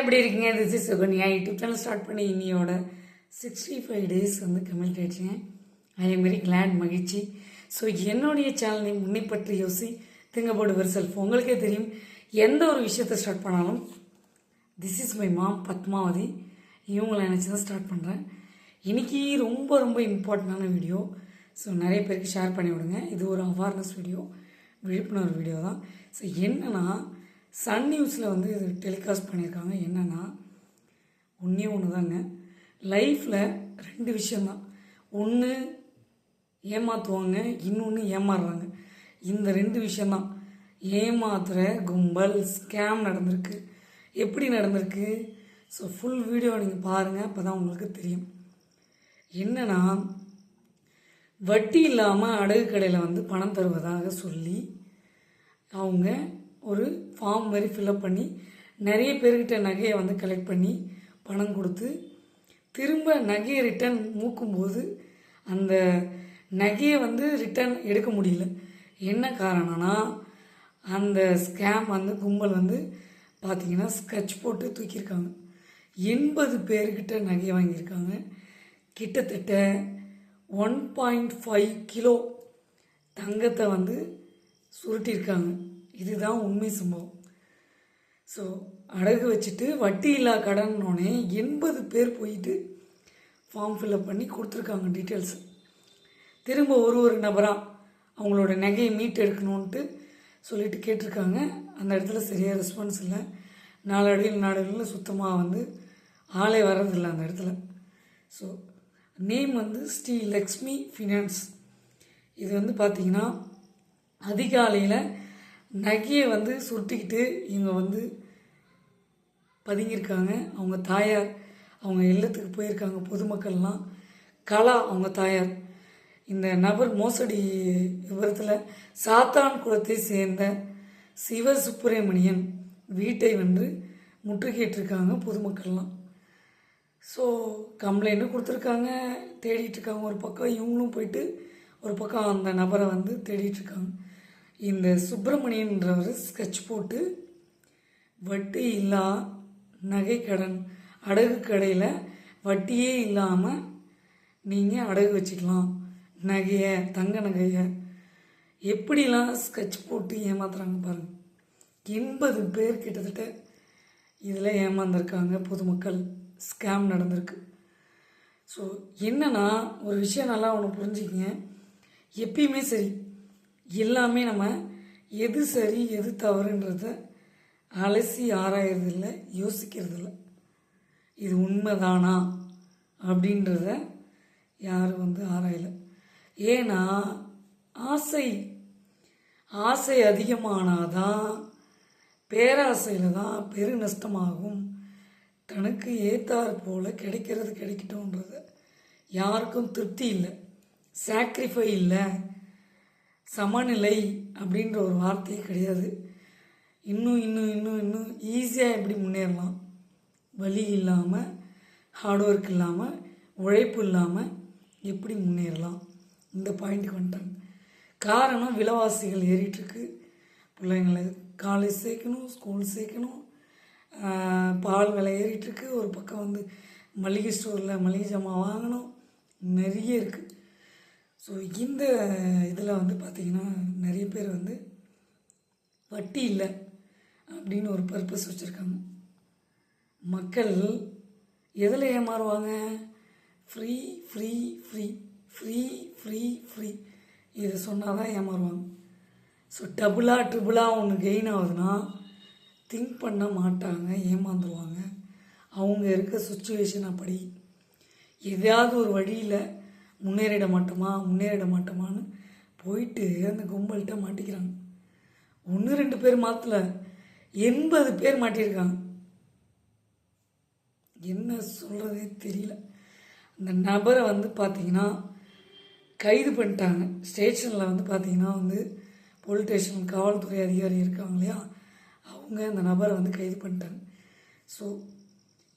எப்படி இருக்கீங்க? This is Sukanya YouTube channel start பண்ணி இன்னியோட சிக்ஸ்டி ஃபைவ் டேஸ் வந்து கம்ப்ளீட் ஆயிடுச்சுங்க ஐ எம் வெரி மகிழ்ச்சி. ஸோ என்னுடைய சேனலை முன்னே பற்றி யோசி. திங்கப்போடு செல்ஃப் உங்களுக்கே தெரியும். எந்த ஒரு விஷயத்தை ஸ்டார்ட் பண்ணாலும் this is my mom Padmavathi. இவங்களை நினச்சி தான் ஸ்டார்ட் பண்ணுறேன் இன்றைக்கி ரொம்ப ரொம்ப இம்பார்ட்டண்டான வீடியோ ஸோ நிறைய பேருக்கு ஷேர் பண்ணி விடுங்க. இது ஒரு அவேர்னஸ் வீடியோ விழிப்புணர்வு வீடியோ தான். ஸோ என்னென்னா சன் நியூஸில் வந்து இது டெலிகாஸ்ட் பண்ணியிருக்காங்க. என்னென்னா ஒன்றே ஒன்று தாங்க. லைஃப்பில் ரெண்டு விஷயந்தான் ஒன்று ஏமாற்றுவாங்க இன்னொன்று ஏமாறுறாங்க. இந்த ரெண்டு விஷயந்தான் ஏமாத்துகிற கும்பல் ஸ்கேம் நடந்திருக்கு. எப்படி நடந்திருக்கு? ஸோ ஃபுல் வீடியோ நீங்கள் பாருங்கள் அப்போ தான் உங்களுக்கு தெரியும். என்னென்னா வட்டி இல்லாமல் அடகு கடையில் வந்து பணம் தருவதாக சொல்லி அவங்க ஒரு ஃபார்ம் மாதிரி ஃபில்அப் பண்ணி நிறைய பேர்கிட்ட நகையை வந்து கலெக்ட் பண்ணி பணம் கொடுத்து திரும்ப நகையை ரிட்டர்ன் மூக்கும்போது அந்த நகையை வந்து ரிட்டர்ன் எடுக்க முடியல. என்ன காரணம்னா அந்த ஸ்கேம் வந்து கும்பல் வந்து பார்த்தீங்கன்னா ஸ்கெட்ச் போட்டு தூக்கியிருக்காங்க. எண்பது பேர்கிட்ட நகையை வாங்கியிருக்காங்க. கிட்டத்தட்ட ஒன் பாயிண்ட் ஃபைவ் கிலோ தங்கத்தை வந்து சுருட்டியிருக்காங்க. இதுதான் உண்மை சம்பவம் ஸோ அடகு வச்சுட்டு வட்டி இல்லா கடன்னோடனே எண்பது பேர் போயிட்டு ஃபார்ம் ஃபில்அப் பண்ணி கொடுத்துருக்காங்க டீட்டெயில்ஸ் திரும்ப ஒரு ஒரு நபராக அவங்களோட நகையை மீட் எடுக்கணுன்ட்டு சொல்லிட்டு கேட்டிருக்காங்க. அந்த இடத்துல சரியாக ரெஸ்பான்ஸ் இல்லை. நாளடைவில் நாளடைவில் சுத்தமாக வந்து ஆளே வர்றதில்லை அந்த இடத்துல. ஸோ நேம் வந்து ஸ்ரீ லக்ஷ்மி ஃபினான்ஸ் இது வந்து பார்த்திங்கன்னா அதிகாலையில் நகையை வந்து சுருட்டிக்கிட்டு இவங்க வந்து பதுங்கியிருக்காங்க. அவங்க தாயார் அவங்க இல்லத்துக்கு போயிருக்காங்க. பொதுமக்கள்லாம். கலா அவங்க தாயார். இந்த நபர் மோசடி விவரத்தில் சாத்தான் குளத்தை சேர்ந்த சிவ சுப்பிரமணியன் வீட்டை வந்து முற்றுகையிட்டிருக்காங்க பொதுமக்கள்லாம். ஸோ கம்ப்ளைண்ட்டும் கொடுத்துருக்காங்க. தேடிட்டுருக்காங்க ஒரு பக்கம் இவங்களும் போயிட்டு ஒரு பக்கம் அந்த நபரை வந்து தேடிட்டுருக்காங்க இந்த சுப்பிரமணியன்றவர் ஸ்கெட்ச் போட்டு வட்டி இல்லா நகை கடன் அடகு கடையில் வட்டியே இல்லாமல் நீங்கள் அடகு வச்சுக்கலாம். நகையை தங்க நகையை. எப்படிலாம் ஸ்கெட்ச் போட்டு ஏமாத்துறாங்க பாருங்கள் எண்பது பேர் கிட்டத்தட்ட இதில் ஏமாந்துருக்காங்க பொதுமக்கள். ஸ்கேம் நடந்திருக்கு. ஸோ என்னென்னா ஒரு விஷயம் நல்லா ஒன்று புரிஞ்சுக்கிங்க. எப்பயுமே சரி எல்லாமே நம்ம எது சரி எது தவறுன்றத அலசி ஆராயறதில்லை யோசிக்கிறதில்ல. இது உண்மைதானா அப்படின்றத யாரும் வந்து ஆராயலை. ஏன்னா ஆசை ஆசை அதிகமானாதான் பேராசையில் தான் பெரு நஷ்டமாகும். தனக்கு ஏத்தார் போல் கிடைக்கிறது கிடைக்கட்டும்ன்றது யாருக்கும் திருப்தி இல்லை. சாக்ரிஃபை இல்லை. சமநிலை அப்படின்ற ஒரு வார்த்தையே கிடையாது. இன்னும் இன்னும் இன்னும் இன்னும் ஈஸியாக எப்படி முன்னேறலாம்? வலி இல்லாமல் ஹார்ட் ஒர்க் இல்லாமல் உழைப்பு இல்லாமல் எப்படி முன்னேறலாம்? இந்த பாயிண்ட்டுக்கு வந்துட்டாங்க காரணம் விலைவாசிகள் ஏறிட்டுருக்கு பிள்ளைங்களை காலேஜ் சேர்க்கணும் ஸ்கூல் சேர்க்கணும். பால் விலை ஏறிட்டுருக்கு ஒரு பக்கம் வந்து மளிகை ஸ்டோரில் மளிகை ஜாமான் வாங்கணும். நிறைய இருக்குது ஸோ இந்த இதில் வந்து பார்த்திங்கன்னா நிறைய பேர் வந்து வட்டி இல்லை அப்படின்னு ஒரு பர்பஸ் வச்சுருக்காங்க. மக்கள் எதில் ஏமாறுவாங்க? Free free free free free free இதை சொன்னால் தான் ஏமாறுவாங்க. ஸோ டபுளாக ட்ரிபிளாக ஒன்று கெயின் ஆகுதுன்னா திங்க் பண்ண மாட்டாங்க ஏமாந்துருவாங்க. அவங்க இருக்க சுச்சுவேஷன் அப்படி எதையாவது ஒரு வழியில் முன்னேறிட மாட்டோமா முன்னேறிட மாட்டோமான்னு போயிட்டு அந்த கும்பல்கிட்ட மாட்டிக்கிறாங்க. ஒன்று ரெண்டு பேர் மாற்றல எண்பது பேர் மாட்டியிருக்காங்க. என்ன சொல்கிறதே தெரியல. அந்த நபரை வந்து பார்த்தீங்கன்னா கைது பண்ணிட்டாங்க. ஸ்டேஷனில் வந்து பார்த்தீங்கன்னா வந்து போலீஸ் ஸ்டேஷன் காவல்துறை அதிகாரி இருக்காங்க இல்லையா? அவங்க அந்த நபரை வந்து கைது பண்ணிட்டாங்க. ஸோ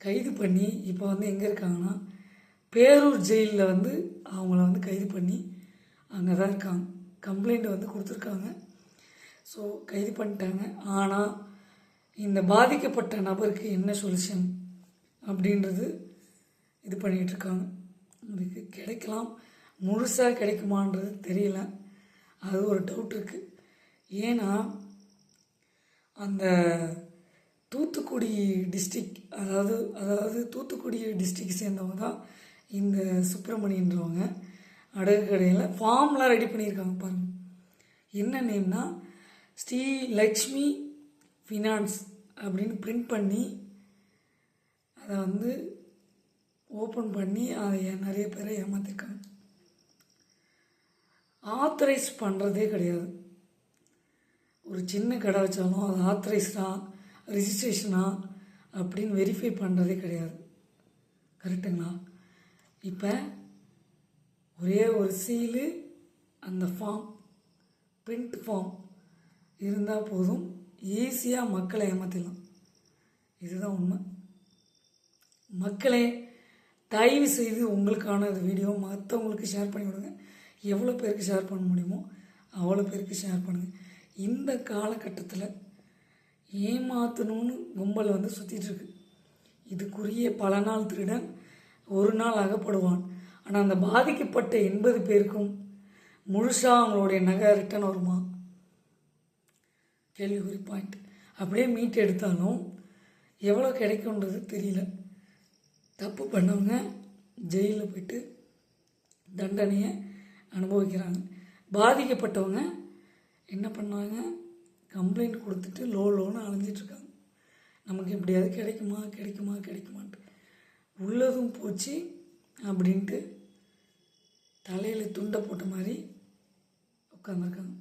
கைது பண்ணி இப்போ வந்து எங்கே இருக்காங்கன்னா பேரூர் ஜெயிலில் வந்து அவங்கள வந்து கைது பண்ணி அங்கே தான் இருக்காங்க. கம்ப்ளைண்ட் வந்து கொடுத்துருக்காங்க. ஸோ கைது பண்ணிட்டாங்க. ஆனால் இந்த பாதிக்கப்பட்ட நபருக்கு என்ன சொல்யூஷன் அப்படின்றது இது பண்ணிகிட்ருக்காங்க அதுக்கு கிடைக்கலாம். முழுசாக கிடைக்குமான்றது தெரியல. அது ஒரு டவுட் இருக்குது ஏன்னா அந்த தூத்துக்குடி டிஸ்ட்ரிக் அதாவது அதாவது தூத்துக்குடி டிஸ்ட்ரிக் சேர்ந்தவங்க தான் இந்த சுப்பிரமணியன்றவங்க அடகு கடையில் ஃபார்ம்லாம் ரெடி பண்ணியிருக்காங்க பாருங்கள் என்ன நேம்னா ஸ்ரீ லக்ஷ்மி ஃபினான்ஸ் அப்படின்னு பிரிண்ட் பண்ணி அதை வந்து ஓப்பன் பண்ணி அதை நிறைய பேரை ஏமாத்திருக்காங்க. ஆத்தரைஸ் பண்ணுறதே கிடையாது. ஒரு சின்ன கடை வச்சாலும் அது ஆத்தரைஸ்டா ரிஜிஸ்ட்ரேஷனா அப்படின்னு வெரிஃபை பண்ணுறதே கிடையாது. கரெக்டுங்களா? இப்போ ஒரே ஒரு சீலு அந்த ஃபார்ம் பிரிண்ட் ஃபார்ம் இருந்தால் போதும் ஈஸியாக மக்களை ஏமாற்றிடலாம் இதுதான் உண்மை. மக்களே தயவு செய்து உங்களுக்கான இந்த வீடியோ மற்றவங்களுக்கு ஷேர் பண்ணி விடுங்க. எவ்வளோ பேருக்கு ஷேர் பண்ண முடியுமோ அவ்வளோ பேருக்கு ஷேர் பண்ணுங்கள் இந்த காலகட்டத்தில் ஏமாற்றணும்னு கும்பல் வந்து சுற்றிட்டுருக்கு இதுக்குரிய பல நாள் திருடன் ஒரு நாள் அகப்படுவான். ஆனால் அந்த பாதிக்கப்பட்ட எண்பது பேருக்கும் முழுசாக அவங்களுடைய நகை ரிட்டன் வருமா? கேள்விக்குறி பாயிண்ட் அப்படியே மீட் எடுத்தாலும் எவ்வளோ கிடைக்குன்றது தெரியல. தப்பு பண்ணவங்க ஜெயிலில் போயிட்டு தண்டனையை அனுபவிக்கிறாங்க. பாதிக்கப்பட்டவங்க என்ன பண்ணாங்க? கம்ப்ளைண்ட் கொடுத்துட்டு லோ லோன்னு அலைஞ்சிட்ருக்காங்க நமக்கு எப்படியாவது கிடைக்குமா? கிடைக்குமா? கிடைக்குமான்ட்டு. உள்ளதும் போச்சு அப்படின்ட்டு தலையில் துண்டை போட்ட மாதிரி உட்காந்துருக்காங்க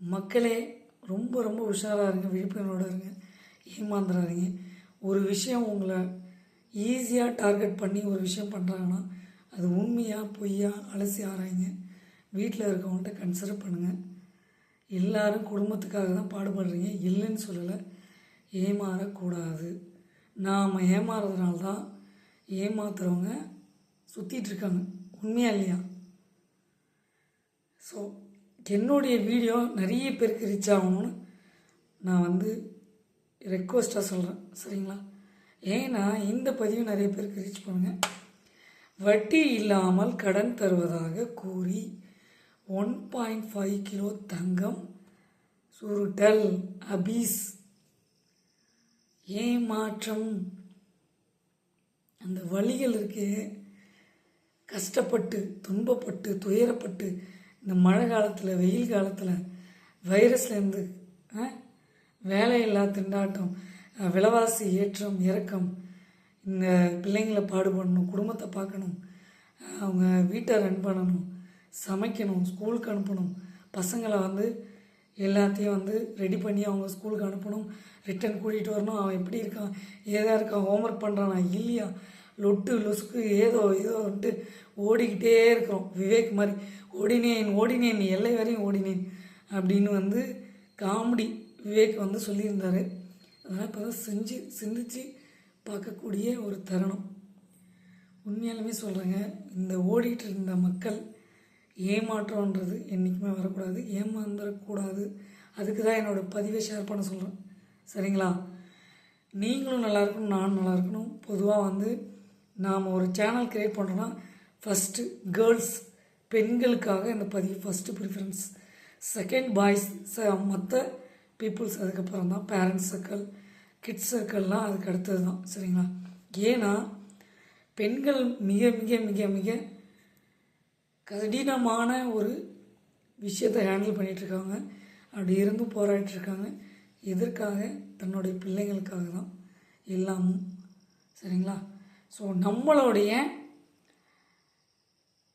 மக்களே ரொம்ப ரொம்ப உஷாராக இருங்க விழிப்புணர்வோடு இருங்க ஏமாந்துடாதீங்க ஒரு விஷயம் உங்களை ஈஸியாக டார்கெட் பண்ணி ஒரு விஷயம் பண்ணுறாங்கன்னா அது உண்மையாக பொய்யா அலசி ஆராய்ங்க. வீட்டில் இருக்கவங்கள்ட்ட கன்சிடர் பண்ணுங்கள் எல்லாரும் குடும்பத்துக்காக தான் பாடுபடுறீங்க. இல்லைன்னு சொல்லலை. ஏமாறக்கூடாது. நாம் ஏமாறுறதுனால தான் ஏமாத்துறவங்க சுற்றிட்டுருக்காங்க உண்மையா இல்லையா? ஸோ என்னுடைய வீடியோ நிறைய பேருக்கு ரீச் ஆகணும்னு நான் வந்து ரெக்வஸ்ட்டாக சொல்கிறேன் சரிங்களா? ஏன்னா இந்த பதிவு நிறைய பேருக்கு ரீச் பண்ணுங்கள் வட்டி இல்லாமல் கடன் தருவதாக கூறி ஒன் பாயிண்ட் ஃபைவ் கிலோ தங்கம் சுருட்டல் அபீஸ் ஏமாற்றம். அந்த வழிகள் இருக்கே. கஷ்டப்பட்டு துன்பப்பட்டு துயரப்பட்டு இந்த மழை காலத்தில் வெயில் காலத்தில் வைரஸ்லேருந்து வேலையில்லா திண்டாட்டம் விலைவாசி ஏற்றம் இறக்கம் இந்த பிள்ளைங்களை பாடுபடணும் குடும்பத்தை பார்க்கணும் அவங்க வீட்டை ரன் பண்ணணும் சமைக்கணும் ஸ்கூலுக்கு அனுப்பணும் பசங்களை வந்து எல்லாத்தையும் வந்து ரெடி பண்ணி அவங்க ஸ்கூலுக்கு அனுப்பணும். ரிட்டன் கூட்டிகிட்டு வரணும். அவன் எப்படி இருக்கான்? ஏதா இருக்கான்? ஹோம்ஒர்க் பண்ணுறானா இல்லையா? லொட்டு லொசுக்கு ஏதோ ஏதோ வந்துட்டு ஓடிக்கிட்டே இருக்கிறோம். விவேக் மாதிரி ஓடினேன் ஓடினேன் எல்லை வரையும் ஓடினேன் அப்படின்னு வந்து காமெடி விவேக் வந்து சொல்லியிருந்தாரு. அதனால் இப்போ தான் செஞ்சு சிந்திச்சு பார்க்கக்கூடிய ஒரு தருணம். உண்மையாலுமே சொல்கிறேங்க இந்த ஓடிட்டு இருந்த மக்கள் ஏமாற்றம்ன்றது என்றைக்குமே வரக்கூடாது. ஏமாந்துடக்கூடாது அதுக்கு தான் என்னோடய பதிவை ஷேர் பண்ண சொல்கிறேன் சரிங்களா? நீங்களும் நல்லா இருக்கணும் நானும் நல்லா இருக்கணும். பொதுவாக வந்து நாம் ஒரு சேனல் க்ரியேட் பண்ணுறோன்னா ஃபஸ்ட்டு கேர்ள்ஸ் பெண்களுக்காக இந்த பதிவு ஃபஸ்ட்டு ப்ரிஃபரன்ஸ் செகண்ட் பாய்ஸ் ச மற்ற பீப்புள்ஸ் அதுக்கப்புறம் தான். பேரண்ட்ஸ் சர்க்கிள் கிட்ஸ் சர்க்கிள்லாம் அதுக்கு அடுத்தது தான் சரிங்களா? ஏன்னா பெண்கள் மிக மிக மிக மிக கடினமான ஒரு விஷயத்தை ஹேண்டில் பண்ணிகிட்ருக்காங்க அப்படி இருந்தும் போராடிட்டுருக்காங்க. எதற்காக? தன்னுடைய பிள்ளைங்களுக்காக தான். எல்லாமும் சரிங்களா? ஸோ நம்மளுடைய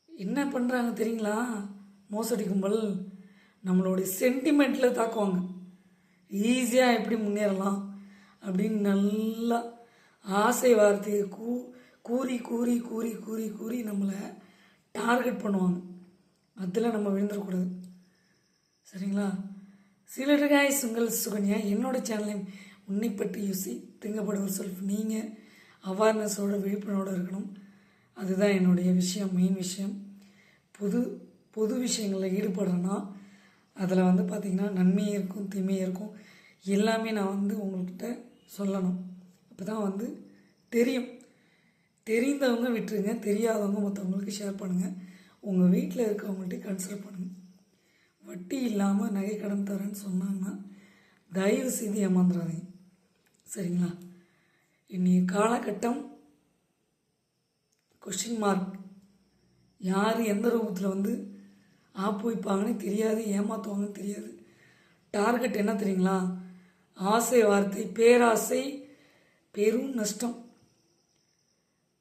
என்ன பண்ணுறாங்க தெரியுங்களா? மோசடி கும்பல் நம்மளுடைய சென்டிமெண்ட்டில் தாக்குவாங்க. ஈஸியாக எப்படி முன்னேறலாம் அப்படின்னு நல்லா ஆசை வார்த்தையை கூ கூறி கூறி கூறி கூறி கூறி நம்மளை டார்கெட் பண்ணுவாங்க. அதில் நம்ம விழுந்துடக்கூடாது சரிங்களா? சிலர் காய்ஸ் உங்கள் சுகன்யா என்னோடய சேனலையும் உன்னை பற்றி திங்கப்படுவர் செல்ஃப் நீங்கள் அவேர்னஸோட விழிப்புணர்வோடு இருக்கணும். அதுதான் என்னுடைய விஷயம் மெயின் விஷயம். பொது பொது விஷயங்களில் ஈடுபடுறேன்னா அதில் வந்து பார்த்திங்கன்னா நன்மையும் இருக்கும் தீமையும் இருக்கும். எல்லாமே நான் வந்து உங்கள்கிட்ட சொல்லணும். அப்போ தான் வந்து தெரியும். தெரிந்தவங்க விட்டுருங்க தெரியாதவங்க மற்றவங்களுக்கு ஷேர் பண்ணுங்கள் உங்கள் வீட்டில் இருக்கவங்கள்ட்ட கன்சிடர் பண்ணுங்கள் வட்டி இல்லாமல் நகை கடன் தரேன்னு சொன்னாங்கன்னா தயவு செய்து ஏமாந்துடாதீங்க சரிங்களா? இன்றைய காலகட்டம் கொஷின் மார்க் யார் எந்த ரூபத்தில் வந்து ஆப்பு வைப்பாங்கன்னு தெரியாது ஏமாற்றுவாங்கன்னு தெரியாது. டார்கெட் என்ன தெரியுங்களா? ஆசை வார்த்தை பேராசை பெரும் நஷ்டம்.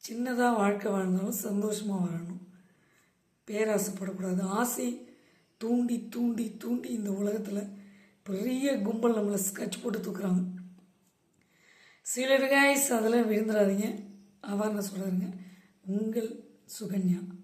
சின்னதாக வாழ்க்கை வாழ்ந்தாலும் சந்தோஷமாக வாழணும். பேராசைப்படக்கூடாது. ஆசை தூண்டி தூண்டி தூண்டி இந்த உலகத்தில் பெரிய கும்பல் நம்மளை ஸ்கட்ச் போட்டு தூக்குறாங்க. சிலர் காய்ஸ் அதில் விழுந்துடாதீங்க அவேர்னஸ் சொல்கிறாருங்க உங்கள் சுகன்யா.